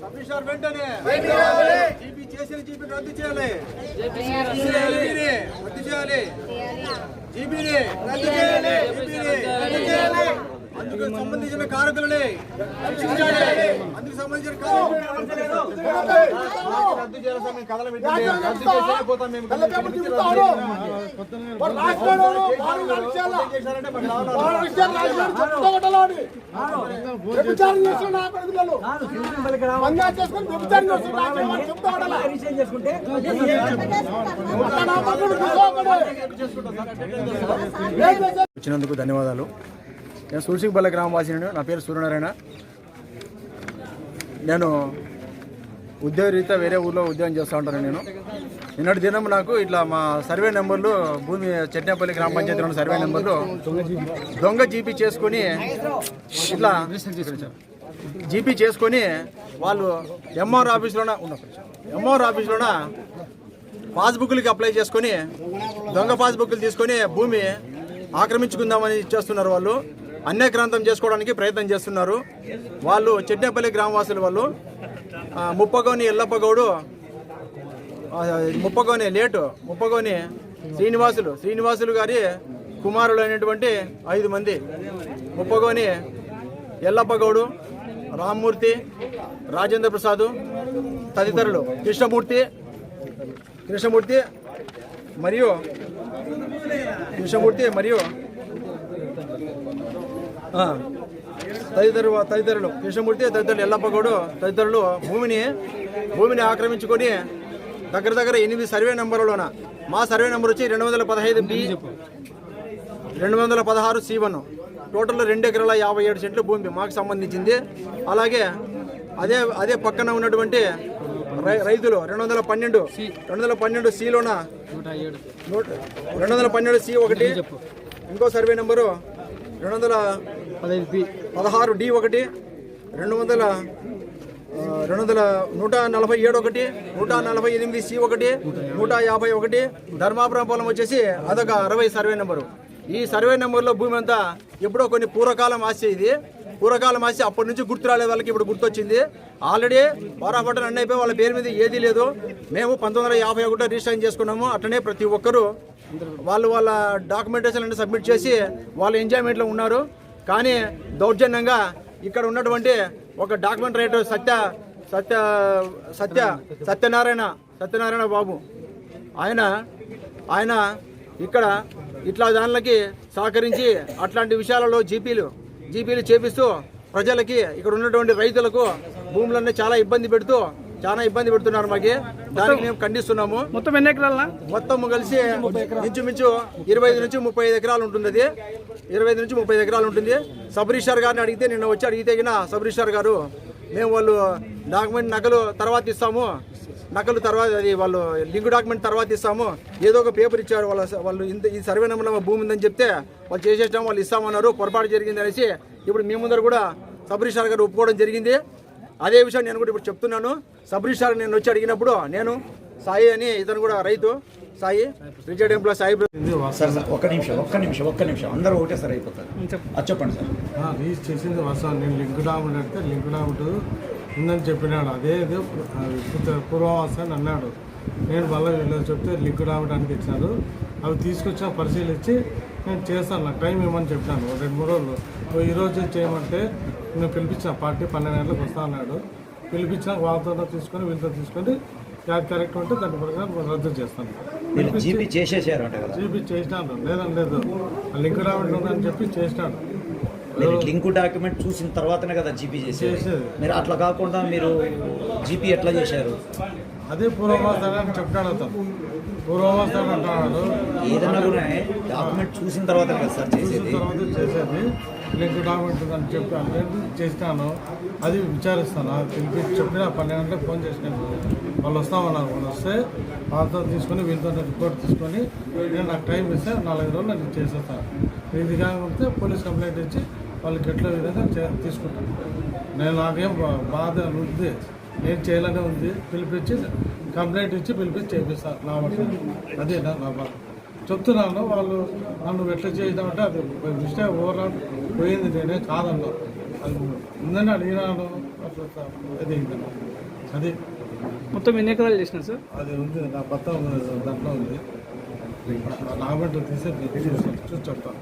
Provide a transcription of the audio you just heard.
Commissioner వెంటనే GP చేసిన GP రద్దు చేయాలి రద్దు చేయాలి జీపీని రద్దు చేయాలి జీపీని రద్దు చేయాలి అందుకు సంబంధించిన కారకులని అందుకు సంబంధించిన రద్దు సార్ మేము కథలు పెట్టండి రద్దు మేము వచ్చినందుకు ధన్యవాదాలు. నేను సూర్సికపల్లి గ్రామవాసిని నా పేరు సూర్యనారాయణ. నేను ఉద్యోగ రీత్యా వేరే ఊర్లో ఉద్యోగం చేస్తూ ఉంటాను నేను. నిన్నటి దినం నాకు ఇట్లా మా సర్వే నెంబర్లు భూమి చెట్నేపల్లి గ్రామ పంచాయతీ ఉన్న సర్వే నెంబర్లు దొంగ జీపీ చేసుకొని ఇట్లా జీపీ చేసుకొని వాళ్ళు ఎంఆర్ ఆఫీస్లోన ఎంఆర్ ఆఫీస్లోన పాస్బుక్లకి అప్లై చేసుకొని దొంగ పాస్బుక్లు తీసుకొని భూమి ఆక్రమించుకుందామని చేస్తున్నారు వాళ్ళు. అన్యాక్రాంతం చేసుకోవడానికి ప్రయత్నం చేస్తున్నారు. వాళ్ళు చెట్నేపల్లి గ్రామవాసులు వాళ్ళు. ముప్పగోని ఎల్లప్పగౌడు గౌడు ముప్పగోని లేటు ముప్పగోని శ్రీనివాసులు శ్రీనివాసులు గారి కుమారులు అయినటువంటి ఐదు మంది. ముప్పగోని ఎల్లప్పగౌడు రామ్మూర్తి రాజేంద్ర ప్రసాద్ తదితరులు. కృష్ణమూర్తి కృష్ణమూర్తి మరియు కృష్ణమూర్తి మరియు తదితరు తదితరులు. కృష్ణమూర్తి తదితరులు ఎల్లప్పగౌడు తదితరులు భూమిని భూమిని ఆక్రమించుకొని దగ్గర దగ్గర ఎనిమిది సర్వే నెంబర్లోన మా సర్వే నెంబర్ వచ్చి రెండు వందల పదహైదు బి రెండు వందల పదహారు సి వన్. టోటల్ రెండు ఎకరాల యాభై ఏడు సెంట్లు భూమి మాకు సంబంధించింది. అలాగే అదే అదే పక్కన ఉన్నటువంటి రైతులు రెండు వందల పన్నెండు రెండు వందల పన్నెండు సిలోన నూట రెండు వందల పన్నెండు సి ఒకటి. ఇంకో సర్వే నెంబరు రెండు వందల పదహారు డి ఒకటి రెండు వందల రెండు వందల నూట నలభై ఏడు ఒకటి నూట నలభై ఎనిమిది సి ఒకటి నూట యాభై ఒకటి ధర్మాపురం పొలం వచ్చేసి అదొక అరవై సర్వే నెంబరు. ఈ సర్వే నెంబర్లో భూమి అంతా ఎప్పుడో కొన్ని పూర్వకాలం ఆస్తి ఇది. పూర్వకాలం ఆస్తి అప్పటి నుంచి గుర్తు రాలేదు వాళ్ళకి ఇప్పుడు గుర్తొచ్చింది. ఆల్రెడీ వారాపట్టణ అన్నీ అయిపోయి వాళ్ళ పేరు మీద ఏదీ లేదు. మేము పంతొమ్మిది వందల యాభై ఒకటో రిజిస్ట్రేషన్ చేసుకున్నాము. అట్లనే ప్రతి ఒక్కరూ వాళ్ళు వాళ్ళ డాక్యుమెంటేషన్ అన్ని సబ్మిట్ చేసి వాళ్ళ ఎంజాయ్మెంట్లో ఉన్నారు. కానీ దౌర్జన్యంగా ఇక్కడ ఉన్నటువంటి ఒక డాక్యుమెంట్ రైటర్ సత్య సత్య సత్య సత్యనారాయణ సత్యనారాయణ బాబు. ఆయన ఆయన ఇక్కడ ఇట్లా దానిలకి సహకరించి అట్లాంటి విషయాలలో జీపీలు జీపీలు చేపిస్తూ ప్రజలకి ఇక్కడ ఉన్నటువంటి రైతులకు భూములన్నీ చాలా ఇబ్బంది పెడుతూ చాలా ఇబ్బంది పెడుతున్నారు మాకి. దానికి మేము ఖండిస్తున్నాము. మొత్తం ఎన్ని ఎకరాల మొత్తం కలిసి ఇంచుమించు ఇరవై ఐదు నుంచి ముప్పై ఐదు ఎకరాలు ఉంటుంది ఇరవై ఐదు నుంచి ముప్పై ఎకరాలు ఉంటుంది. సబ్ రిజిస్టార్ గారిని అడిగితే నిన్న వచ్చి అడిగితే గిన సబ్ రిజిస్టార్ గారు మేము వాళ్ళు డాక్యుమెంట్ నకలు తర్వాత ఇస్తాము. నకలు తర్వాత అది వాళ్ళు లింక్ డాక్యుమెంట్ తర్వాత ఇస్తాము. ఏదో ఒక పేపర్ ఇచ్చారు వాళ్ళ వాళ్ళు ఇంత ఈ సర్వే నెంబర్లో భూమి ఉందని చెప్తే వాళ్ళు చేసేసాము వాళ్ళు ఇస్తామన్నారు. పొరపాటు జరిగింది అనేసి ఇప్పుడు మీ ముందర కూడా సబ్ రిజిస్టార్ గారు ఒప్పుకోవడం జరిగింది. అదే విషయం నేను కూడా ఇప్పుడు చెప్తున్నాను. సబ్ రిజిస్టార్ నేను వచ్చి అడిగినప్పుడు నేను సాయి అని ఇతను కూడా రైతు. Sai retired employee Sai sir ఒక్క నిమిషం ఒక్క నిమిషం ఒక్క నిమిషం. అందరూ ఒకటే సార్ అయిపోతారు. అది చెప్పండి సార్. రీచ్ చేసింది వస్తాను నేను లింక్ డాక్యుమెంట్ అడిగితే లింక్ డాక్యుమెంట్ ఉందని చెప్పినాడు. అదే పూర్వవాస అని అన్నాడు. నేను మళ్ళీ వీళ్ళు చెప్తే లింక్ అని ఇచ్చారు. అవి తీసుకొచ్చిన పరిశీలించి నేను చేస్తాను. నాకు టైం ఇవ్వమని చెప్పాను ఒక రెండు మూడు రోజులు. ఓ ఈ రోజు చేయమంటే నేను పిలిపించిన పార్టీ పన్నెండు గంటలకు వస్తా అన్నాడు. పిలిపించిన వాళ్ళతో తీసుకొని వీళ్ళతో తీసుకొని యాది కరెక్ట్ ఉంటే దాని ప్రకారం రద్దు చేస్తాను మీరు జీపీ చేసేసారంట కదా. జీపీ చేసినాను. లేదని లేదు. లింక్ డాక్యుమెంట్ ఉందని చెప్పి చేసినాడు మీరు లింక్ డాక్యుమెంట్ చూసిన తర్వాతనే కదా జీపీ చేసేది. మీరు అట్లా కాకుండా మీరు జీపీ ఎట్లా చేశారు? అదే పూర్వమాసాన్ని అని చెప్పాడు అతను. అంటున్నాడు ఏదన్నా కూడా డాక్యుమెంట్ చూసిన తర్వాతనే కదా సార్ చేసేది? తర్వాత చేసేది. లింక్ డాక్యుమెంట్ అని చెప్పి అంటే చేసినాను అది విచారిస్తాను. పిలిపి చెప్పిన పన్నెండు గంటలకు ఫోన్ చేసినాను వాళ్ళు వస్తామన్నారు. వాళ్ళు వస్తే వాళ్ళతో తీసుకొని వీళ్ళతో రిపోర్ట్ తీసుకొని నేను నాకు టైం ఇస్తే నాలుగు రోజులు నేను చేసేస్తాను. ఇది కాకపోతే పోలీస్ కంప్లైంట్ ఇచ్చి వాళ్ళకి ఎట్లా విధంగా తీసుకుంటాను. నేను నాకేం బా- బాధ ఉంది నేను చేయాలనే ఉంది. పిలిపించి కంప్లైంట్ ఇచ్చి పిలిపించి చేపిస్తాను నా వర్షం అదే నా నా బాధ చెప్తున్నాను. వాళ్ళు నన్ను ఎట్లా చేద్దామంటే అది మిస్టేక్ ఓవరాల్ పోయింది నేనే కాదన్నా. అది ఉందని అడిగినాను. అట్లా అది అది. మొత్తం ఎన్ని ఎకరాలు చేసినా సార్? అది ఉంది. నా పత్రం దాంట్లో ఉంది. నాగబెట్టు తీసి చూసి చెప్తాను